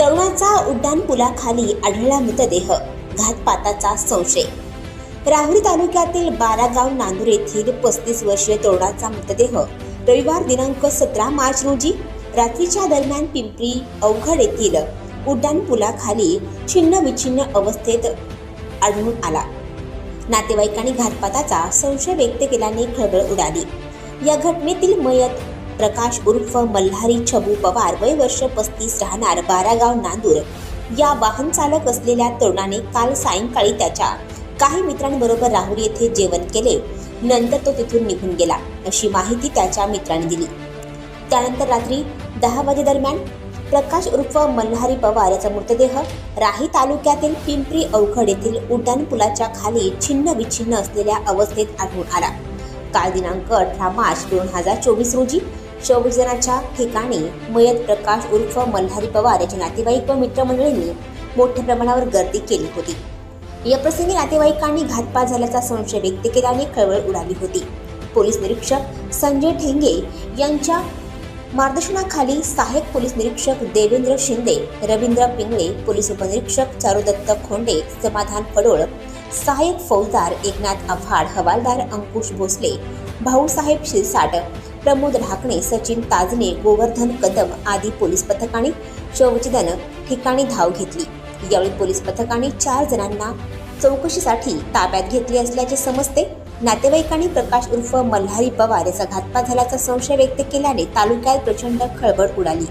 तरुणाचा उड्डाण पुलाखाली आढळला मृतदेह घातपाताचा संशय. राहुरी तालुक्यातील बारागाव नांदूर येथील पस्तीस वर्षीय तरुणाचा मृतदेह रविवार दिनांक सतरा मार्च रोजी रात्रीच्या दरम्यान पिंपरी अवघड येथील उड्डाण पुलाखाली छिन्न विछिन्न अवस्थेत आढळून आला. नातेवाईकांनी घातपाताचा संशय व्यक्त केल्याने खळबळ उडाली. या घटनेतील मयत प्रकाश उर्फ मल्हारी छबू पवार वय वर्ष पस्तीस राहणार बारागाव नांदूर. या वाहन चालक असलेल्या तरुणाने काल सायंकाळी त्याच्या काही मित्रांबरोबर राहुल येथे जेवण केले. नंतर तो तिथून निघून गेला. अशी माहिती त्याच्या मित्रांनी दिली. त्यानंतर रात्री दहा वाजेदरम्यान प्रकाश उर्फ मल्हारी पवार याचा मृतदेह राही तालुक्यातील पिंपरी अवघड येथील उड्डाण पुलाच्या खाली छिन्न विछिन्न असलेल्या अवस्थेत आढळून आला. काल दिनांक अठरा मार्च दोन हजार चोवीस रोजी शवविसर्जनाच्या ठिकाणी मयत प्रकाश उर्फ मल्हारी पवार याच्या नातेवाईक व मित्रमंडळींनी मोठ्या प्रमाणावर गर्दी केली होती. या प्रसंगी नातेवाईकांनी घातपात झाल्याचा संशय व्यक्त केल्याने खळबळ उडाली होती. पोलीस निरीक्षक संजय ठेंगे यांच्या मार्गदर्शनाखाली सहाय्यक पोलीस निरीक्षक देवेंद्र शिंदे रवींद्र पिंगळे पोलीस उपनिरीक्षक चारुदत्त खोंडे समाधान फडोळ सहाय्यक फौजदार एकनाथ आव्हाड हवालदार अंकुश भोसले भाऊसाहेब शिरसाट प्रमोद ढाकणे सचिन ताजने गोवर्धन कदम आदी पोलीस पथकाने शवविच्छेदन ठिकाणी धाव घेतली. यावेळी पोलीस पथकाने चार जणांना चौकशीसाठी ताब्यात घेतली असल्याचे समजते. नातेवाईकांनी प्रकाश उर्फ मल्हारी पवार याचा घातपात झाल्याचा संशय व्यक्त केल्याने तालुक्यात प्रचंड खळबळ उडाली.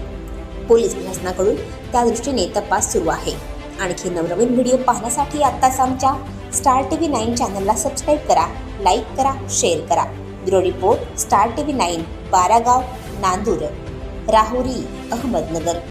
पोलीस प्रशासनाकडून त्या दृष्टीने तपास सुरू आहे. आणखी नवनवीन व्हिडिओ पाहण्यासाठी आत्ताच आमच्या स्टार टी व्ही नाईन चॅनलला सबस्क्राईब करा लाईक करा शेअर करा. Bureau report star T V nine Baragaon Nandur. Rahuri Ahmednagar.